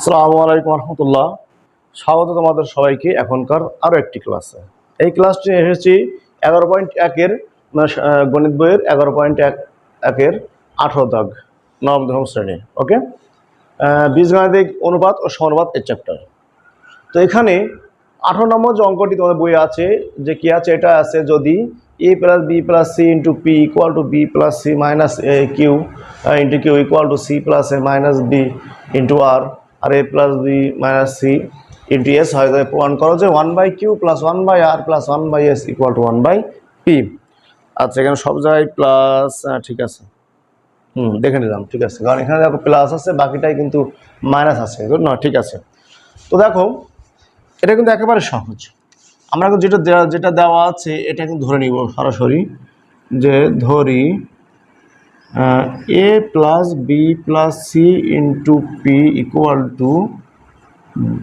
আসসালামু আলাইকুম রহমতুল্লাহ স্বাগত তোমাদের সবাইকে এখনকার আরও একটি ক্লাসে। এই ক্লাসটি এসেছি এগারো পয়েন্ট একের মানে, গণিত বইয়ের এগারো পয়েন্ট এক একের আঠারো দাগ নবম দশম শ্রেণি ওকে? বীজগাণিতিক অনুপাত ও সমানুপাত এই চ্যাপ্টার তো এখানে আঠারো নম্বর যে অঙ্কটি তোমাদের বইয়ে আছে যে কি আছে? এটা আছে যদি A plus B plus C into P equal to B plus C minus A Q into Q equal to C plus A minus B into R R A plus B minus C into S হয় তাহলে প্রমাণ করো যে one by Q plus one by R plus one by S equal to one by P আচ্ছা এখানে সব জায়গায় plus ঠিক আছে। হুম, দেখে নিলাম, ঠিক আছে। কারণ এখানে দেখো প্লাস আছে, বাকিটাই কিন্তু মাইনাস আছে না, ঠিক আছে। তো দেখো, এটা কিন্তু একেবারে সহজ। আমরা যেটা যেটা দেওয়া আছে, এটা কিন্তু ধরে নিব সরাসরি, যে ধরি A plus B plus C into P equal to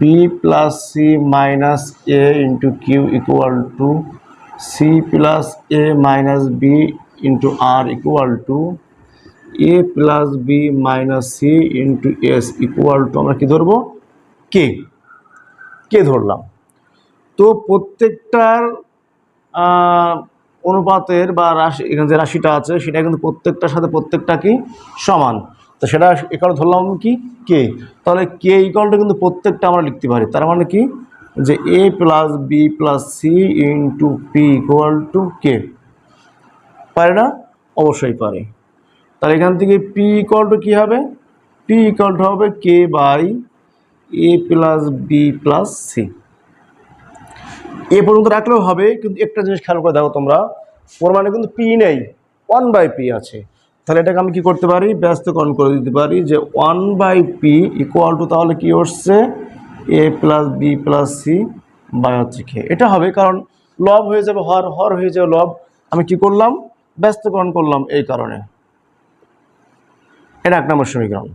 B plus C minus A into Q equal to C plus A minus B into R equal to A plus B minus C into S equal to আমরা কি ধরবো? কে কে ধরলাম। তো প্রত্যেকটার অনুপাতের বা রাশি, এখানে যে রাশিটা আছে, সেটা কিন্তু প্রত্যেকটার সাথে প্রত্যেকটা কি? সমান। তো সেটা এখানে ধরলাম কি? কে তাহলে কে ইকালটা কিন্তু প্রত্যেকটা আমরা লিখতে পারি। তার মানে কি? যে A plus B plus C into P equal to K পারে না? অবশ্যই পারে। তাহলে এখান থেকে পি ইকুয়াল টু কী হবে? পি ইকুয়াল টু হবে K by A plus B plus C এ পর্যন্ত রাখলেও হবে, কিন্তু একটা জিনিস খেয়াল করে দেখো তোমরা, প্রমাণে কিন্তু পি নেই ওয়ান বাই পি আছে। তাহলে এটাকে আমি কি করতে পারি? ব্যস্তকরণ করে দিতে পারি যে one by P equal to তাহলে কি হচ্ছে? A plus B plus C by হচ্ছে কে এটা হবে কারণ লব হয়ে যাবে, হর হর হয়ে যাবে লব। আমি কি করলাম? ব্যস্তকরণ করলাম এই কারণে। এটা এক নম্বর সমীকরণ।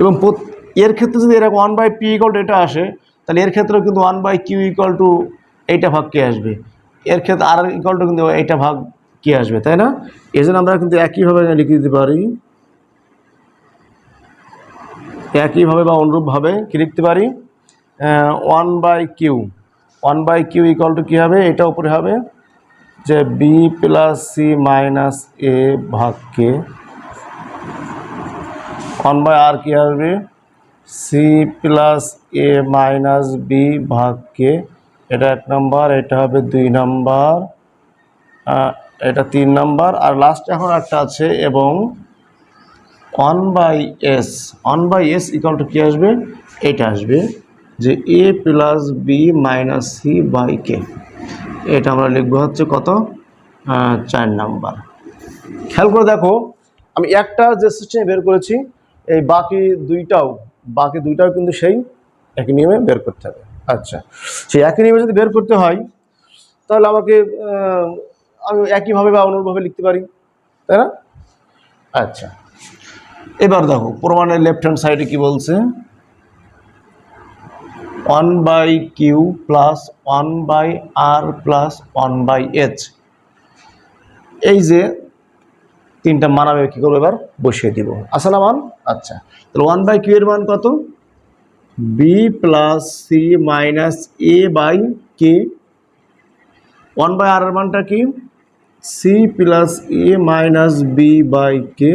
এবং এর ক্ষেত্রে যদি এরকম ওয়ান বাই পি ইকল এটা আসে তাহলে এর ক্ষেত্রেও কিন্তু one by Q equal to এইটা ভাগ কে আসবে? এর ক্ষেত্রে আর ইকল টু কিন্তু এইটা ভাগ কে আসবে, তাই না? এই জন্য আমরা কিন্তু একইভাবে লিখে দিতে পারি। একইভাবে বা অনুরূপভাবে কী লিখতে পারি? One by Q one by Q equal to কী হবে? এটা উপরে হবে যে B plus C minus A ভাগ কে ওয়ান বাই আর কী আসবে? C plus A minus B ভাগ কে এটা এক নম্বর, এটা হবে দুই নম্বর এটা তিন নম্বর, আর লাস্ট এখন একটা আছে, এবং one by S one by S equal to কী আসবে? এটা আসবে, যে A plus B minus C by K এটা আমরা লিখব হচ্ছে কত? চার নাম্বার। খেয়াল করে দেখো, আমি একটা যে সিস্টেমে বের করেছি, এই বাকি দুইটাও বাকি দুইটাও কিন্তু সেই একই নিয়মে বের করতে হবে। আচ্ছা সেই একই নিয়মে যদি বের করতে হয়, তাহলে আমাকে আমি একইভাবে বা অনুরূপভাবে লিখতে পারি, তাই না? আচ্ছা এবার দেখো, প্রমাণের লেফট হ্যান্ড সাইডে কি বলছে? One by Q plus one by R plus one by H এই যে তিনটা মান আমি কী করব এবার? বসিয়ে দিব। আসে না মান আচ্ছা। তাহলে ওয়ান বাই কিউ এর মান কত? B plus C minus A by K one by R এর মানটা কি? C plus A minus B by K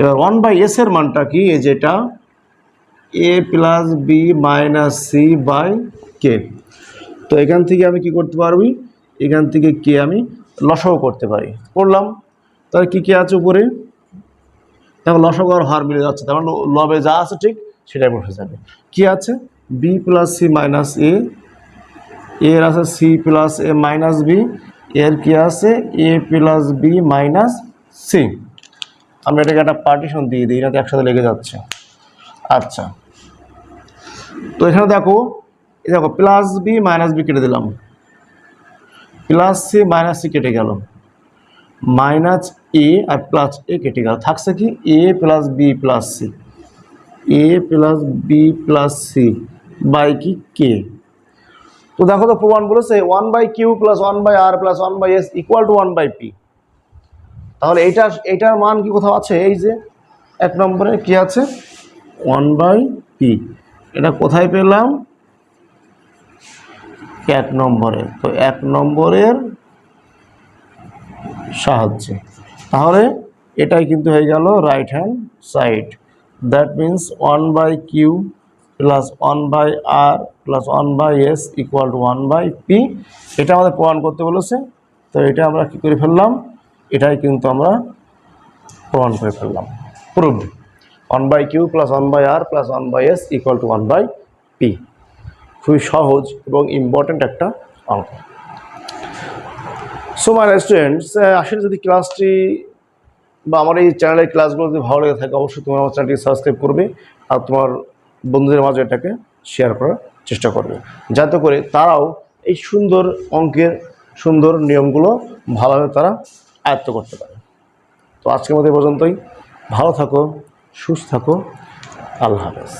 এবার ওয়ান বাই এস এর মানটা কি? এই যেটা। A plus B minus C by K তো এখান থেকে আমি কি করতে পারবি? এখান থেকে কে আমি লসাও করতে পারি। করলাম। তাহলে কী কী আছে উপরে? লসক আর হার মিলে যাচ্ছে। তার মানে লবে যা আছে ঠিক সেটাই বসে যাবে। কি আছে? B plus C minus A এর আছে C plus A minus B এর কি আছে? A plus B minus C আমরা এটাকে একটা পার্টিশন দিয়ে দিই এটা তো একসাথে লেগে যাচ্ছে। আচ্ছা। তো এখানে দেখো দেখো প্লাস বি মাইনাস বি কেটে দিলাম। প্লাস সি মাইনাস সি কেটে গেল। মাইনাস এ আর প্লাস এ কেটে গেল। থাকছে কি A plus B plus C A plus B plus C by কি? কে তো দেখো তো প্রমাণ বলেছে one by Q plus one by R plus one by S equal to one by P তাহলে এইটার এইটার মান কি কোথাও আছে? এই যে, এক নম্বরে কি আছে? ওয়ান বাই পি এটা কোথায় পেলাম? এক নম্বরে। তো এক নম্বরের সাহায্যে। তাহলে এটাই কিন্তু হয়ে গেল right hand side that means one by Q plus one by R plus one by S equal to one by P এটা আমাদের প্রমাণ করতে বলেছে। তো এটা আমরা কী করে ফেললাম? এটাই কিন্তু আমরা প্রমাণ করে ফেললাম। Proved one by Q plus one by R plus one by S equal to one by P খুবই সহজ এবং ইম্পর্ট্যান্ট একটা অঙ্ক। সো মাই স্টুডেন্টস আসলে যদি ক্লাসটি বা আমার এই চ্যানেলের ক্লাসগুলো যদি ভালো লেগে থাকে, অবশ্যই তোমার আমার চ্যানেলটি সাবস্ক্রাইব করবে আর তোমার বন্ধুদের মাঝে এটাকে শেয়ার করার চেষ্টা করবে। যাতে করে তারাও এই সুন্দর অঙ্কের সুন্দর নিয়মগুলো ভালোভাবে তারা আয়ত্ত করতে পারে। তো আজকের মধ্যে পর্যন্তই। ভালো থাকো, সুস্থ থাকো। আল্লাহ হাফেজ।